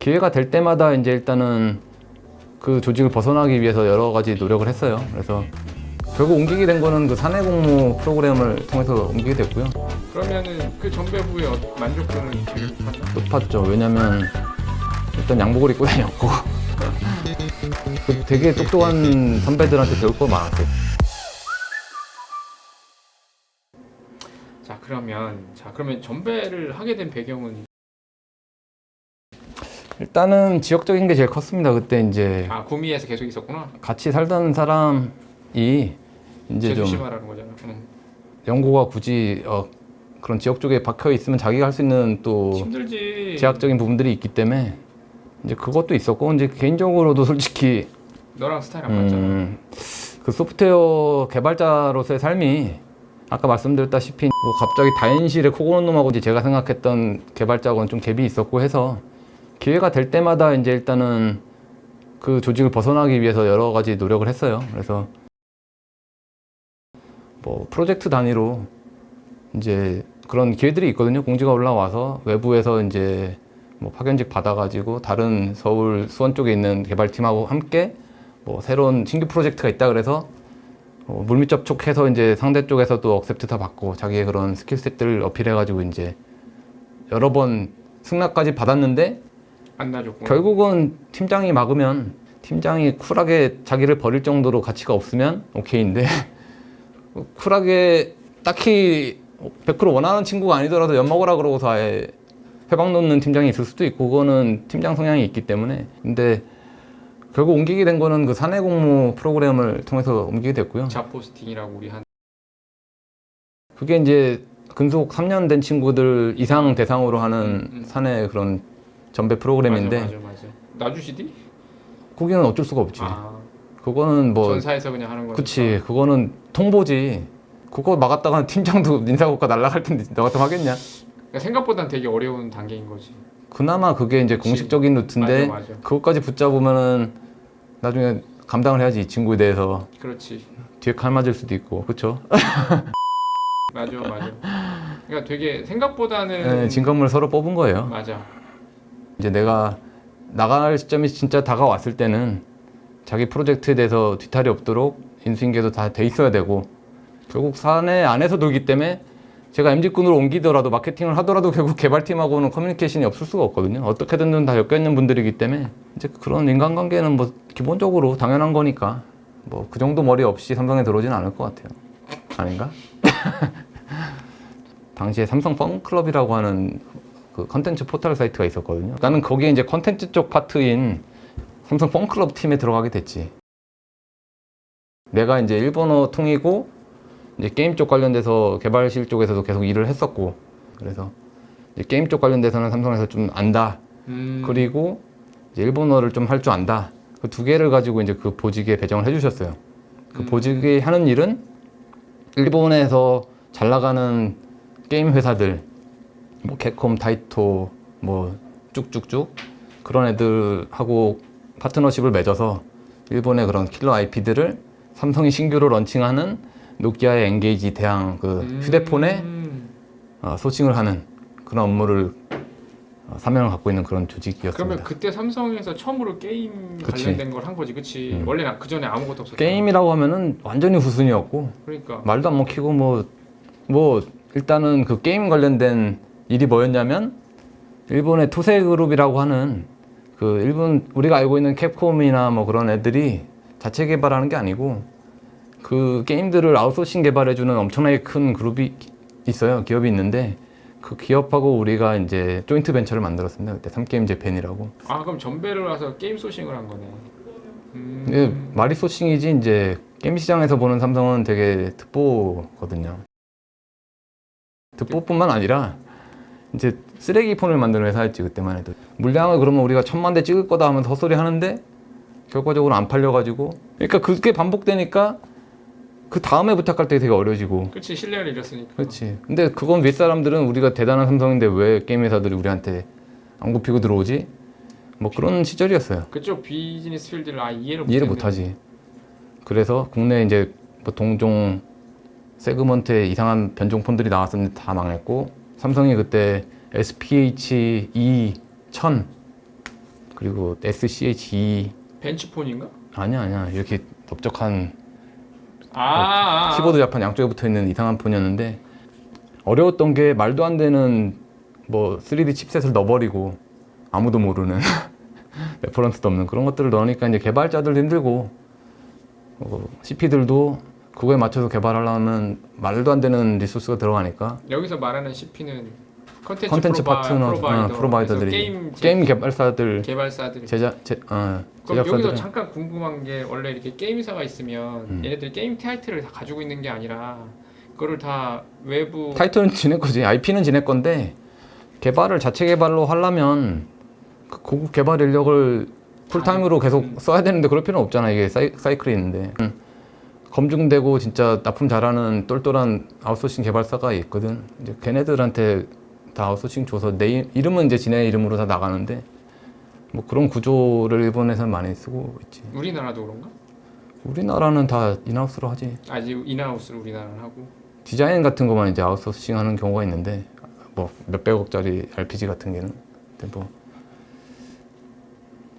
기회가 될 때마다 이제 일단은 그 조직을 벗어나기 위해서 여러 가지 노력을 했어요. 그래서 결국 옮기게 된 거는 그 사내 공무 프로그램을 통해서 옮기게 됐고요. 그러면은 그 전배부의 어- 만족도는 되게 높았나? 높았죠. 왜냐면 일단 양복을 입고 다녔고 그 되게 똑똑한 선배들한테 배울 거 많았어요. 자 그러면 자 그러면 전배를 하게 된 배경은 일단은 지역적인 게 제일 컸습니다. 그때 이제 아 구미에서 계속 있었구나. 같이 살던 사람이 이제 좀 제주시 말하는 거잖아. 응. 연고가 굳이 어, 그런 지역 쪽에 박혀 있으면 자기가 할 수 있는 또 힘들지. 제약적인 부분들이 있기 때문에 이제 그것도 있었고 이제 개인적으로도 솔직히 너랑 스타일 안 맞잖아. 음, 그 소프트웨어 개발자로서의 삶이 아까 말씀드렸다시피 뭐 갑자기 다인실에 코 고는 놈하고 이제 제가 생각했던 개발자하고는 좀 갭이 있었고 해서 기회가 될 때마다 이제 일단은 그 조직을 벗어나기 위해서 여러 가지 노력을 했어요. 그래서 뭐 프로젝트 단위로 이제 그런 기회들이 있거든요. 공지가 올라와서 외부에서 이제 뭐 파견직 받아가지고 다른 서울 수원 쪽에 있는 개발팀하고 함께 뭐 새로운 신규 프로젝트가 있다 그래서 어, 물밑 접촉해서 이제 상대 쪽에서도 억셉트 다 받고 자기의 그런 스킬셋들을 어필해가지고 이제 여러 번 승낙까지 받았는데 안 놔줬고. 결국은 팀장이 막으면 팀장이 쿨하게 자기를 버릴 정도로 가치가 없으면 오케이인데 쿨하게 딱히 100% 원하는 친구가 아니더라도 엿 먹으라 그러고서 아예 회방 놓는 팀장이 있을 수도 있고 그거는 팀장 성향이 있기 때문에 근데 결국 옮기게 된 거는 그 사내 공무 프로그램을 통해서 옮기게 됐고요. 자포스팅이라고 우리 한. 그게 이제 근속 3년 된 친구들 이상 대상으로 하는 음, 음. 사내 그런 전배 프로그램인데 맞아 맞아 맞아. 놔주시디? 거기는 어쩔 수가 없지. 아 그거는 뭐 전사에서 그냥 하는 거니까. 그치 그거는 통보지 그거 막았다가 팀장도 인사고과 날라갈 텐데 너 같으면 하겠냐 그러니까 생각보단 되게 어려운 단계인 거지. 그나마 그게 이제. 공식적인 루트인데 맞아 맞아. 그것까지 붙잡으면은 나중에 감당을 해야지 이 친구에 대해서 그렇지. 뒤에 칼 맞을 수도 있고 그쵸 맞아 맞아. 그러니까 되게 생각보다는 네, 진검을 서로 뽑은 거예요 맞아. 이제 내가 나갈 시점이 진짜 다가왔을 때는 자기 프로젝트에 대해서 뒤탈이 없도록 인수인계도 다 돼 있어야 되고 결국 사내 안에서 놀기 때문에 제가 MZ군으로 옮기더라도 마케팅을 하더라도 결국 개발팀하고는 커뮤니케이션이 없을 수가 없거든요. 어떻게든 다 엮여 있는 분들이기 때문에 이제 그런 인간관계는 뭐 기본적으로 당연한 거니까 뭐 그 정도 머리 없이 삼성에 들어오진 않을 것 같아요. 아닌가? 당시에 삼성 펀클럽이라고 하는 그 컨텐츠 포털 사이트가 있었거든요. 나는 거기에 이제 컨텐츠 쪽 파트인 삼성 펀클럽 팀에 들어가게 됐지. 내가 이제 일본어 통이고 이제 게임 쪽 관련돼서 개발실 쪽에서도 계속 일을 했었고 그래서 이제 게임 쪽 관련돼서는 삼성에서 좀 안다. 음. 그리고 이제 일본어를 좀 할 줄 안다. 그 두 개를 가지고 이제 그 보직에 배정을 해주셨어요. 그 음. 보직이 하는 일은 일본에서 잘 나가는 게임 회사들, 뭐 캡콤, 타이토, 뭐 쭉쭉쭉 그런 애들하고 파트너십을 맺어서 일본의 그런 킬러 IP들을 삼성이 신규로 런칭하는 노키아의 엔게이지 대항 그 음. 휴대폰에 어, 소싱을 하는 그런 업무를 어, 사명을 갖고 있는 그런 조직이었습니다. 그러면 그때 삼성에서 처음으로 게임 그치. 관련된 걸 한 거지, 그치? 음. 원래 그 전에 아무것도 없었어. 게임이라고 하면은 완전히 후순이었고 그러니까 말도 안 먹히고 뭐 뭐 일단은 그 게임 관련된 일이 뭐였냐면 일본의 토세 그룹이라고 하는 그 일본 우리가 알고 있는 캡콤이나 뭐 그런 애들이 자체 개발하는 게 아니고 그 게임들을 아웃소싱 개발해주는 엄청나게 큰 그룹이 있어요 기업이 있는데 그 기업하고 우리가 이제 조인트 벤처를 만들었습니다 그때 삼게임 재팬이라고 아 그럼 전배를 와서 게임 소싱을 한 거네. 음. 이게 말이 소싱이지 이제 게임 시장에서 보는 삼성은 되게 특보거든요. 특보뿐만 아니라 이제 쓰레기 폰을 만드는 회사였지 그때만 해도 물량을 그러면 우리가 천만 대 찍을 거다 하면서 헛소리 하는데 결과적으로 안 팔려가지고 그러니까 그게 반복되니까 그 다음에 부탁할 때 되게 어려지고 그치 신뢰를 잃었으니까. 그렇지 근데 그건 윗사람들은 우리가 대단한 삼성인데 왜 게임 회사들이 우리한테 안 굽히고 들어오지 뭐 그런 시절이었어요 그쪽 비즈니스 필드를 아 이해를 이해를. 못하지. 그래서 국내 이제 뭐 동종 세그먼트의 이상한 변종 폰들이 나왔었는데 다 망했고 삼성이 그때 SPH E 1000 그리고 SCHE 벤치폰인가? 아니야 아니야 이렇게 넓적한 아, 아, 아. 키보드 자판 양쪽에 붙어 있는 이상한 폰이었는데 어려웠던 게 말도 안 되는 뭐 3D 칩셋을 넣어버리고 아무도 모르는 레퍼런스도 없는 그런 것들을 넣으니까 이제 개발자들도 힘들고 어, CP들도 그거에 맞춰서 개발하려면 말도 안 되는 리소스가 들어가니까 여기서 말하는 CP는 컨텐츠, 컨텐츠 파트너 프로바이더, 어, 프로바이더들이 게임, 게임 개발사들 개발사들 제작 제, 어, 그럼 여기서 잠깐 궁금한 게 원래 이렇게 게임사가 있으면 음. 얘네들 게임 타이틀을 다 가지고 있는 게 아니라 그거를 다 외부 타이틀은 지네 거지 IP는 지네 건데 개발을 자체 개발로 하려면 그 고급 개발 인력을 풀타임으로 계속 음. 써야 되는데 그럴 필요는 없잖아 이게 사이, 사이클이 있는데 음. 검증되고 진짜 납품 잘하는 똘똘한 아웃소싱 개발사가 있거든. 이제 걔네들한테 다 아웃소싱 줘서 내 이- 이름은 이제 지네 이름으로 다 나가는데 뭐 그런 구조를 일본에서는 많이 쓰고 있지. 우리나라도 그런가? 우리나라는 다 인하우스로 하지. 아직 인하우스를 우리나라는 하고. 디자인 같은 것만 이제 아웃소싱 하는 경우가 있는데 뭐 몇백억짜리 RPG 같은 게는. 근데 뭐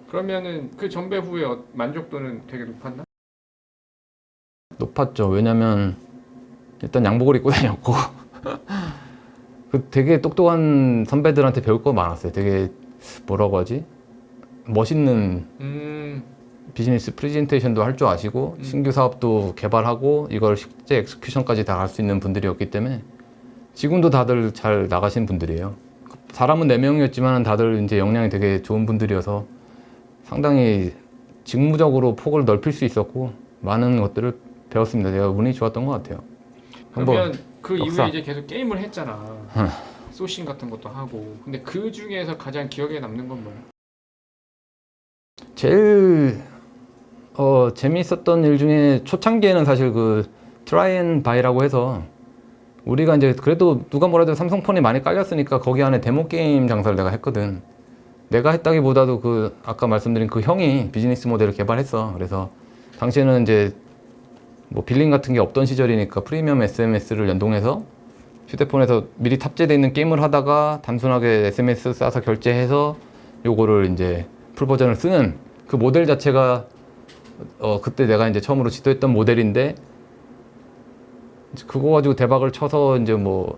그러면은 그 전배 후에 어- 만족도는 되게 높았나? 높았죠. 왜냐면 일단 양복을 입고 다녔고. 그 되게 똑똑한 선배들한테 배울 거 많았어요. 되게 뭐라고 하지? 멋있는 음. 비즈니스 프레젠테이션도 할 줄 아시고 음. 신규 사업도 개발하고 이걸 실제 엑스큐션까지 다갈수 있는 분들이었기 때문에 지금도 다들 잘 나가신 분들이에요. 사람은 4명이었지만 다들 이제 역량이 되게 좋은 분들이어서 상당히 직무적으로 폭을 넓힐 수 있었고 많은 것들을 배웠습니다. 제가 운이 좋았던 것 같아요. 그러면 그 역사. 이후에 이제 계속 게임을 했잖아 소싱 같은 것도 하고 근데 그 중에서 가장 기억에 남는 건 뭐야? 제일 어, 재미있었던 일 중에 초창기에는 사실 그 트라이앤 바이라고 해서 우리가 이제 그래도 누가 뭐라도 삼성폰이 많이 깔렸으니까 거기 안에 데모 게임 장사를 내가 했거든. 내가 했다기보다도 그 아까 말씀드린 그 형이 비즈니스 모델을 개발했어. 그래서 당시에는 이제 뭐 빌링 같은 게 없던 시절이니까 프리미엄 SMS를 연동해서 휴대폰에서 미리 탑재되어 있는 게임을 하다가 단순하게 SMS 싸서 결제해서 요거를 이제 풀 버전을 쓰는 그 모델 자체가 어 그때 내가 이제 처음으로 지도했던 모델인데 그거 가지고 대박을 쳐서 이제 뭐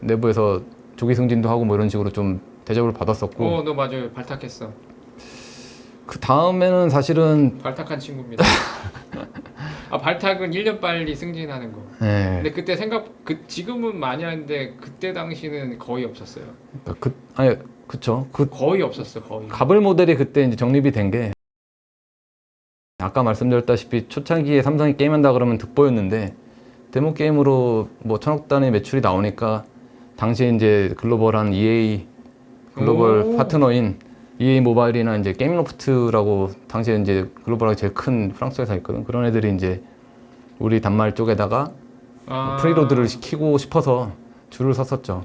내부에서 조기 승진도 하고 뭐 이런 식으로 좀 대접을 받았었고. 어 너 맞아요. 발탁했어. 그 다음에는 사실은 발탁한 친구입니다 아 발탁은 1년 빨리 승진하는 거. 예, 근데 그때 생각 그 지금은 많이 하는데 그때 당시는 거의 없었어요. 그러니까 그 아니 그쵸. 그 거의 없었어 거의. 가블 모델이 그때 이제 정립이 된 게 아까 말씀드렸다시피 초창기에 삼성이 게임한다 그러면 득보였는데 데모 게임으로 뭐 천억 단위 매출이 나오니까 당시에 이제 글로벌한 EA 글로벌 오. 파트너인 EA 모바일이나 이제 게임로프트라고 당시에 이제 글로벌하게 제일 큰 프랑스 회사 있거든 그런 애들이 이제 우리 단말 쪽에다가 아, 프리로드를 시키고 싶어서 줄을 섰었죠.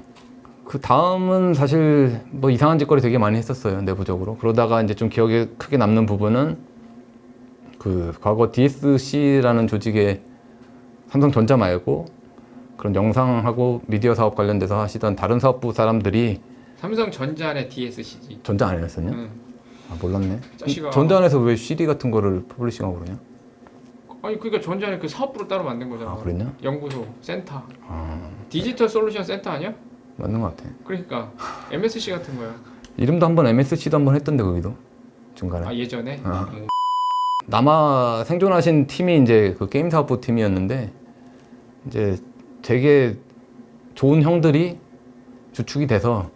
그 다음은 사실 뭐 이상한 짓거리 되게 많이 했었어요 내부적으로. 그러다가 이제 좀 기억에 크게 남는 부분은 그 과거 DSC라는 조직의 삼성전자 말고 그런 영상하고 미디어 사업 관련돼서 하시던 다른 사업부 사람들이 삼성전자 안에 DSCG 전자 안 했었냐? 응. 아 몰랐네. 자식아. 전자 안에서 왜 CD 같은 거를 퍼블리싱하고 그러냐? 아니 그러니까 전자 안에 그 사업부를 따로 만든 거잖아 아 그랬냐? 연구소 센터 아 디지털 솔루션 센터 아니야? 맞는 것 같아. 그러니까 MSC 같은 거야 이름도 한번 MSC도 한번 했던데 거기도 중간에. 아 예전에 아. 어. 남아 생존하신 팀이 이제 그 게임 사업부 팀이었는데 이제 되게 좋은 형들이 주축이 돼서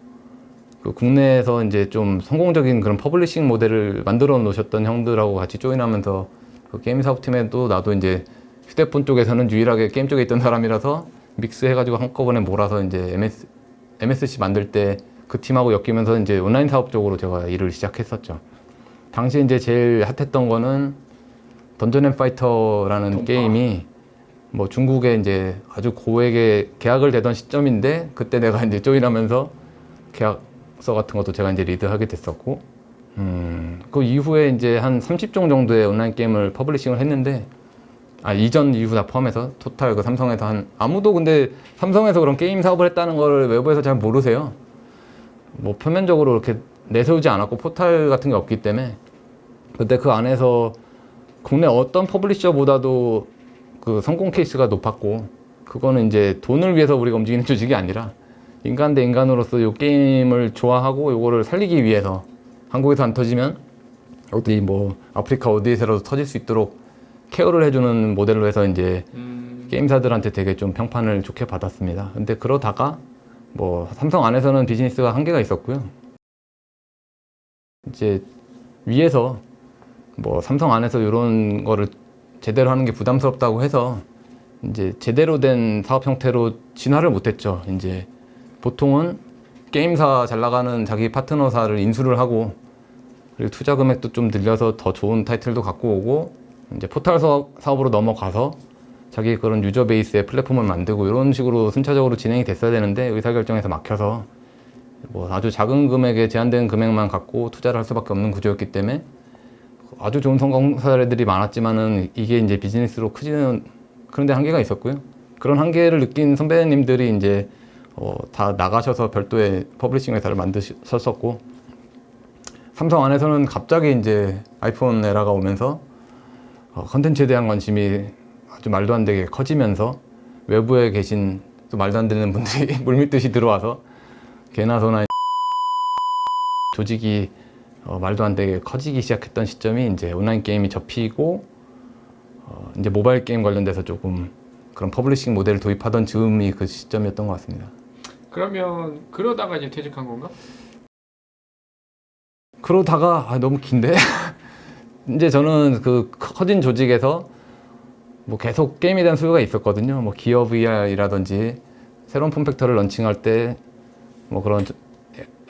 그 국내에서 이제 좀 성공적인 그런 퍼블리싱 모델을 만들어 놓으셨던 형들하고 같이 조인하면서 그 게임 사업팀에도 나도 이제 휴대폰 쪽에서는 유일하게 게임 쪽에 있던 사람이라서 믹스해가지고 한꺼번에 몰아서 이제 MS, MSC 만들 때 그 팀하고 엮이면서 이제 온라인 사업 쪽으로 제가 일을 시작했었죠. 당시 이제 제일 핫했던 거는 던전 앤 파이터라는 동파. 게임이 뭐 중국에 이제 아주 고액의 계약을 되던 시점인데 그때 내가 이제 조인하면서 계약 서 같은 것도 제가 이제 리드하게 됐었고 음, 그 이후에 이제 한 30종 정도의 온라인 게임을 퍼블리싱을 했는데 아 이전 이후 다 포함해서 토탈 그 삼성에서 한 아무도 근데 삼성에서 그런 게임 사업을 했다는 걸 외부에서 잘 모르세요. 뭐 표면적으로 이렇게 내세우지 않았고 포탈 같은 게 없기 때문에 그때 그 안에서 국내 어떤 퍼블리셔보다도 그 성공 케이스가 높았고 그거는 이제 돈을 위해서 우리가 움직이는 조직이 아니라 인간 대 인간으로서 이 게임을 좋아하고 이거를 살리기 위해서 한국에서 안 터지면 어디 뭐 아프리카 어디에서라도 터질 수 있도록 케어를 해주는 모델로 해서 이제 음, 게임사들한테 되게 좀 평판을 좋게 받았습니다. 근데 그러다가 뭐 삼성 안에서는 비즈니스가 한계가 있었고요. 이제 위에서 뭐 삼성 안에서 이런 거를 제대로 하는 게 부담스럽다고 해서 이제 제대로 된 사업 형태로 진화를 못했죠. 이제 보통은 게임사 잘 나가는 자기 파트너사를 인수를 하고 그리고 투자 금액도 좀 늘려서 더 좋은 타이틀도 갖고 오고 이제 포털 사업, 사업으로 넘어가서 자기 그런 유저 베이스의 플랫폼을 만들고 이런 식으로 순차적으로 진행이 됐어야 되는데 의사결정에서 막혀서 뭐 아주 작은 금액에 제한된 금액만 갖고 투자를 할 수밖에 없는 구조였기 때문에 아주 좋은 성공 사례들이 많았지만은 이게 이제 비즈니스로 크지는 그런데 한계가 있었고요. 그런 한계를 느낀 선배님들이 이제 어, 다 나가셔서 별도의 퍼블리싱 회사를 만드셨었고 삼성 안에서는 갑자기 이제 아이폰 에라가 오면서 어, 컨텐츠에 대한 관심이 아주 말도 안 되게 커지면서 외부에 계신 또 말도 안 되는 분들이 물밀듯이 들어와서 개나 소나 조직이 어, 말도 안 되게 커지기 시작했던 시점이 이제 온라인 게임이 접히고 어, 이제 모바일 게임 관련돼서 조금 그런 퍼블리싱 모델을 도입하던 즈음이 그 시점이었던 것 같습니다. 그러면 그러다가 이제 퇴직한 건가? 그러다가 아, 너무 긴데 이제 저는 그 커진 조직에서 뭐 계속 게임에 대한 수요가 있었거든요. 뭐 기어 VR이라든지 새로운 폼팩터를 런칭할 때 뭐 그런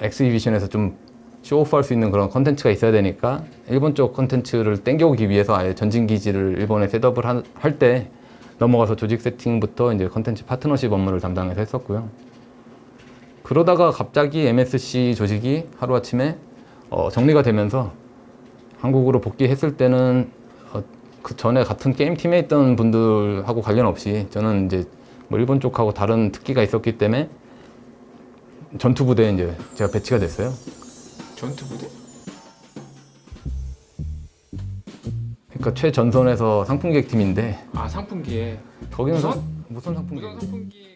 엑스히비션에서 좀 쇼오프할 수 있는 그런 컨텐츠가 있어야 되니까 일본 쪽 컨텐츠를 땡겨오기 위해서 아예 전진 기지를 일본에 셋업을 할 때 넘어가서 조직 세팅부터 이제 컨텐츠 파트너십 업무를 담당해서 했었고요. 그러다가 갑자기 MSC 조직이 하루아침에 어, 정리가 되면서 한국으로 복귀했을 때는 어, 그 전에 같은 게임 팀에 있던 분들하고 관련 없이 저는 이제 뭐 일본 쪽하고 다른 특기가 있었기 때문에 전투 부대에 이제 제가 배치가 됐어요. 전투 부대? 그러니까 최전선에서 상품기획 팀인데 아 상품기에 거기는 무선? 상- 무선 상품기획 무선 상품기